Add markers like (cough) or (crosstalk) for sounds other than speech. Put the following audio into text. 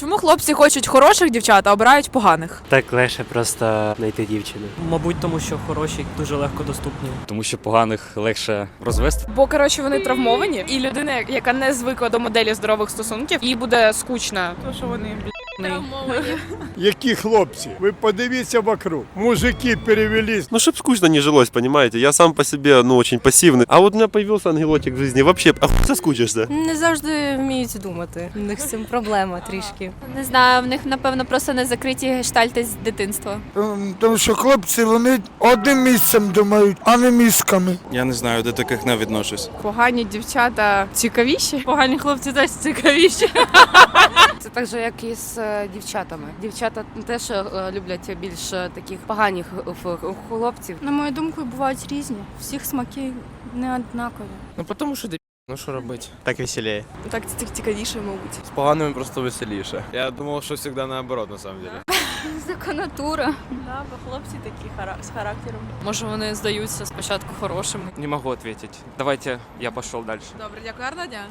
Чому хлопці хочуть хороших дівчат, а обирають поганих? Так легше просто знайти дівчину. Мабуть, тому що хороші дуже легко доступні. тому що поганих легше розвести. Бо коротше вони травмовані, і людина, яка не звикла до моделі здорових стосунків, їй буде скучно. То що вони (laughs) Які хлопці? Ви подивіться вокруг. Мужики перевелись. Ну, чтоб скучно не жилось, понимаете? Я сам по себе, ну, очень пассивный. А вот у меня появился ангелотик в жизни. Вообще, а хуй соскучишься. Не завжди вміють думати. У них з цим проблема трішки. Не знаю, в них напевно просто не закриті гештальти з дитинства. Ем, Тому що хлопці вони одним місцем думають, а не мізками. Я не знаю, до таких не відношусь. погані дівчата цікавіші. Погані хлопці теж цікавіші. Це так же, як і з е, дівчатами. Дівчата теж е, люблять більш е, таких поганих е, хлопців. На мою думку, бувають різні. Всіх смаки не однакові. Ну тому що ну що робити? Так веселее. Так цікавіше, мабуть. З поганими просто веселіше. Я думав, що завжди наоборот, на самом деле. (laughs) Законатура. Да, бо хлопці такі з характером. Може вони здаються спочатку хорошими. Не можу відповідати. Давайте я пішов далі. Добре, дякую, гарного дня.